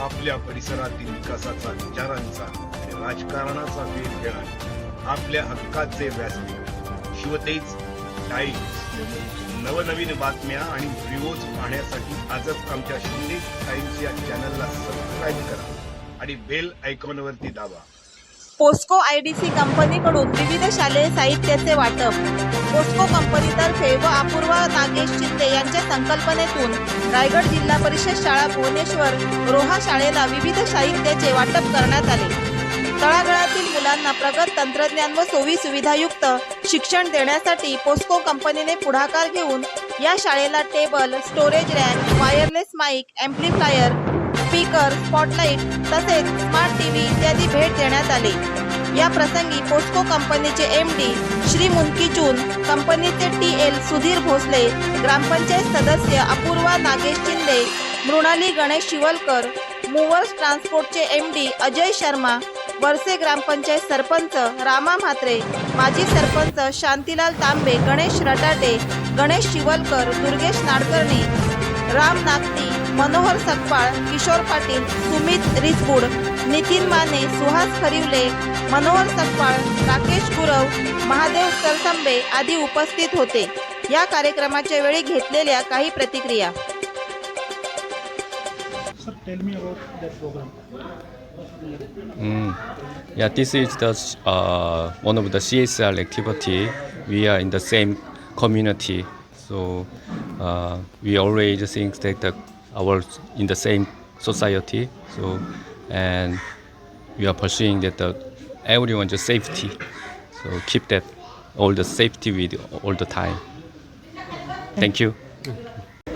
आपल्या परिसरातील विकासाचा विचारांचा राजकारणाचा वेध घेणार आपल्या हक्काचे व्यासपीठ. शिवतेज टाइम्स. नवनवीन बातम्या आणि व्हिडिओज पाहण्यासाठी आजच आमच्या शिंदे टाइम्स या चॅनलला सबस्क्राईब करा आणि बेल आयकॉनवरती दाबा. पोस्को आय डी सी कंपनीकडून विविध शालेय साहित्याचे वाटप. पोस्को कंपनीतर्फे व अपूर्वा नागेश चित्ते यांच्या संकल्पनेतून रायगड जिल्हा परिषद शाळा भुवनेश्वर रोहा शाळेला विविध साहित्याचे वाटप करण्यात आले. तळागाळातील मुलांना प्रगत तंत्रज्ञान व सोयी सुविधायुक्त शिक्षण देण्यासाठी पोस्को कंपनीने पुढाकार घेऊन या शाळेला table storage rack wireless mic amplifier speaker spotlight तसेच टीव्ही इत्यादी भेट देण्यात आले. या प्रसंगी पोस्को कंपनीचे एम डी श्री मुनकी चून कंपनीचे टी एल सुधीर भोसले ग्रामपंचायत सदस्य अपूर्वा नागेश शिंदे मृणाली गणेश शिवलकर मूवर्स ट्रान्सपोर्टचे एम डी अजय शर्मा वरसे ग्रामपंचायत सरपंच रामा म्हात्रे माजी सरपंच शांतीलाल तांबे गणेश रटाटे गणेश शिवलकर दुर्गेश नाडकर्णी राम नागती मनोहर सकपाळ किशोर पाटील सुमित रिसबुड नितीन माने सुहास खरिवले मनोहर सकपाळ राकेश गुरव महादेव सरसंबे आदी उपस्थित होते या कार्यक्रमाच्या वेळी घेतलेल्या काही प्रतिक्रिया. Mm. Yeah, this is the uh, one of the CSR activity. We are in the same community, so uh, we always think that the, our in the same society. So and we are pursuing that the everyone's safety. So keep that all the safety with all the time. Thank you.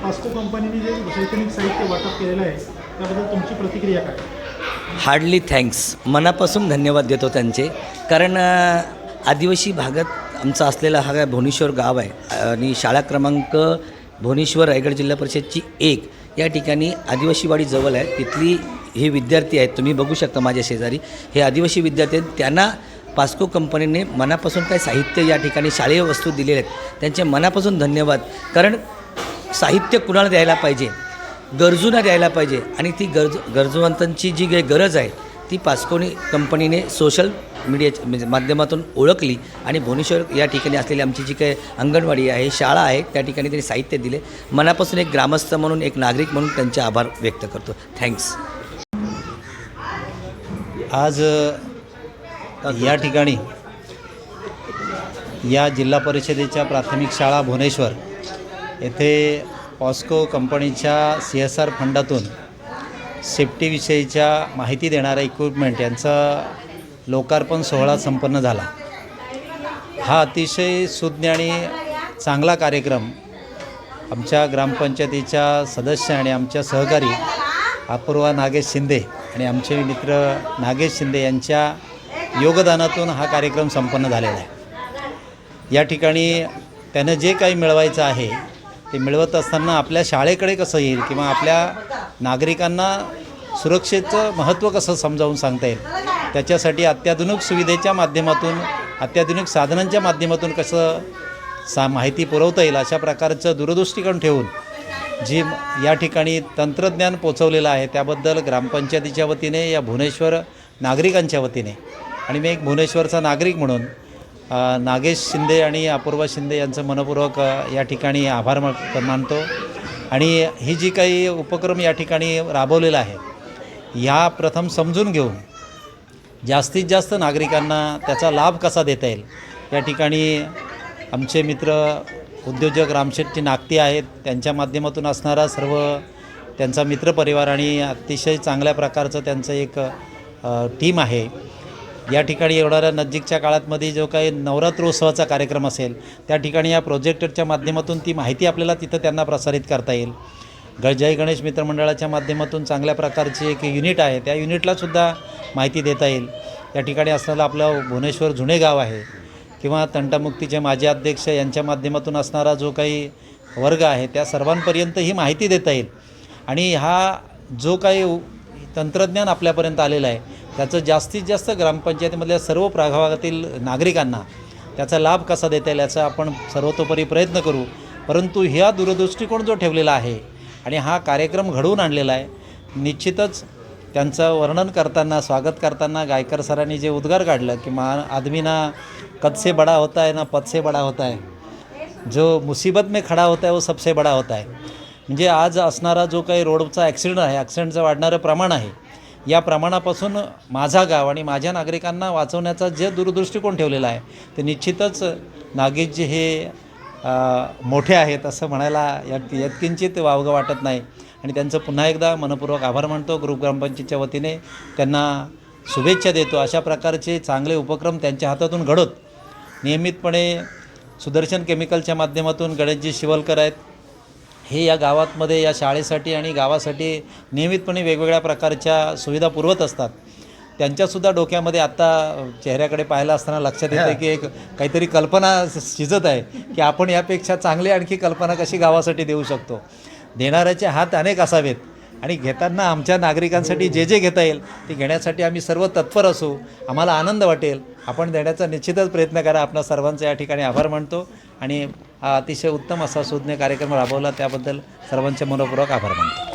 POSCO कंपनीने जे शैक्षणिक साहित्य वाटप केलेलं आहे त्याबद्दल तुमची प्रतिक्रिया काय हार्डली थँक्स मनापासून धन्यवाद देतो त्यांचे कारण अ, आदिवासी भागात आमचा असलेला हा काय भुवनेश्वर गाव आहे आणि शाळा क्रमांक भुवनेश्वर रायगड जिल्हा परिषदची एक या ठिकाणी आदिवासीवाडी जवळ आहे. तिथली हे विद्यार्थी आहेत. तुम्ही बघू शकता माझ्या शेजारी. हे आदिवासी विद्यार्थी आहेत. त्यांना पास्को कंपनीने मनापासून काय साहित्य या ठिकाणी शालेय वस्तू दिलेल्या आहेत. त्यांचे मनापासून धन्यवाद. कारण साहित्य कुणाला द्यायला पाहिजे? गरजूंना द्यायला पाहिजे. आणि ती गरज गरजवंतांची जी काही गरज आहे ती पास्कोनी कंपनीने सोशल मीडियाच्या म्हणजे माध्यमातून ओळखली आणि भुवनेश्वर या ठिकाणी असलेली आमची जी काही अंगणवाडी आहे शाळा आहे त्या ठिकाणी त्यांनी साहित्य दिले. मनापासून एक ग्रामस्थ म्हणून एक नागरिक म्हणून त्यांचे आभार व्यक्त करतो. थँक्स आज या ठिकाणी या जिल्हा परिषदेच्या प्राथमिक शाळा भुवनेश्वर येथे पॉस्को कंपनीच्या सी एस आर फंडातून सेफ्टीविषयीच्या माहिती देणाऱ्या इक्विपमेंट यांचा लोकार्पण सोहळा संपन्न झाला. हा अतिशय सुज्ञ आणि चांगला कार्यक्रम आमच्या ग्रामपंचायतीच्या सदस्य आणि आमच्या सहकारी अपूर्वा नागेश शिंदे आणि आमचे मित्र नागेश शिंदे यांच्या योगदानातून हा कार्यक्रम संपन्न झालेला आहे. या ठिकाणी त्यानं जे काही मिळवायचं आहे ते मिळवत असताना आपल्या शाळेकडे कसं येईल किंवा आपल्या नागरिकांना सुरक्षेचं महत्त्व कसं समजावून सांगता येईल? त्याच्यासाठी अत्याधुनिक सुविधेच्या माध्यमातून अत्याधुनिक साधनांच्या माध्यमातून कसं सा माहिती पुरवता येईल अशा प्रकारचं दूरदृष्टीकोन ठेवून जी या ठिकाणी तंत्रज्ञान पोचवलेलं आहे त्याबद्दल ग्रामपंचायतीच्या वतीने या भुवनेश्वर नागरिकांच्या वतीने. आणि मी एक भुवनेश्वरचा नागरिक म्हणून नागेश शिंदे आणि अपूर्वा शिंदे यांचं मनपूर्वक या ठिकाणी आभार मानतो. आणि ही जी काही उपक्रम या ठिकाणी राबवलेला आहे ह्या प्रथम समजून घेऊन जास्तीत जास्त नागरिकांना त्याचा लाभ कसा देता येईल? या ठिकाणी आमचे मित्र उद्योजक रामशेट्टी नागती आहेत. त्यांच्या माध्यमातून असणारा सर्व त्यांचा मित्रपरिवार आणि अतिशय चांगल्या प्रकारचं त्यांचं एक टीम आहे. या ठिकाणी येणाऱ्या नजीकच्या काळातमध्ये जो काही नवरात्रोत्सवाचा कार्यक्रम असेल त्या ठिकाणी या प्रोजेक्टरच्या माध्यमातून ती माहिती आपल्याला तिथं त्यांना प्रसारित करता येईल. ग जय गणेश मित्रमंडळाच्या माध्यमातून चांगल्या प्रकारची एक युनिट आहे त्या युनिटलासुद्धा माहिती देता येईल. या ठिकाणी असणारं आपलं भुवनेश्वर जुने गाव आहे किंवा तंटामुक्तीचे माजी अध्यक्ष यांच्या माध्यमातून असणारा जो काही वर्ग आहे त्या सर्वांपर्यंत ही माहिती देता येईल. आणि हा जो काही तंत्रज्ञान आपल्यापर्यंत आलेलं आहे त्याचं जास्तीत जास्त ग्रामपंचायतीमधल्या सर्व प्रभागातील नागरिकांना त्याचा लाभ कसा देता येईल याचा आपण सर्वतोपरी प्रयत्न करू. परंतु ह्या दूरदृष्टिकोन जो ठेवलेला आहे आणि हा कार्यक्रम घडवून आणलेला आहे निश्चितच त्यांचं वर्णन करताना स्वागत करताना गायकर सरांनी जे उद्गार काढलं की मा आदमी ना कद से बडा होता है ना पद से बडा होता है जो मुसीबत में खडा होता है वो सबसे बडा होता है म्हणजे आज असणारा जो काही रोडचा ॲक्सिडेंट आहे ॲक्सिडेंटचं वाढणारं प्रमाण आहे या प्रमाणापासून माझा गाव आणि माझ्या नागरिकांना वाचवण्याचा जे दूरदृष्टिकोन ठेवलेला आहे ते निश्चितच नागेशजी हे मोठे आहेत असं म्हणायला यत् यत्किंचित वावगं वाटत नाही. आणि त्यांचं पुन्हा एकदा मनपूर्वक आभार मानतो. ग्रुप ग्रामपंचायतच्या वतीने त्यांना शुभेच्छा देतो. अशा प्रकारचे चांगले उपक्रम त्यांच्या हातातून घडत. नियमितपणे सुदर्शन केमिकलच्या माध्यमातून गणेशजी शिवलकर आहेत. हे या गावातमध्ये या शाळेसाठी आणि गावासाठी नियमितपणे वेगवेगळ्या प्रकारच्या सुविधा पुरवत असतात. त्यांच्यासुद्धा डोक्यामध्ये आत्ता चेहऱ्याकडे पाहायला असताना लक्षात येतं की एक काहीतरी कल्पना शिजत आहे की आपण यापेक्षा चांगली आणखी कल्पना कशी गावासाठी देऊ शकतो? देणाऱ्याचे हात अनेक असावेत आणि घेताना आमच्या नागरिकांसाठी जे जे घेता येईल ते घेण्यासाठी आम्ही सर्व तत्पर असू आम्हाला आनंद वाटेल. आपण देण्याचा निश्चितच प्रयत्न करा. आपणा सर्वांचा या ठिकाणी आभार मानतो आणि हा अतिशय उत्तम असा सुज्ञ कार्यक्रम राबवला. त्याबद्दल सर्वांचे मनपूर्वक आभार मानतो.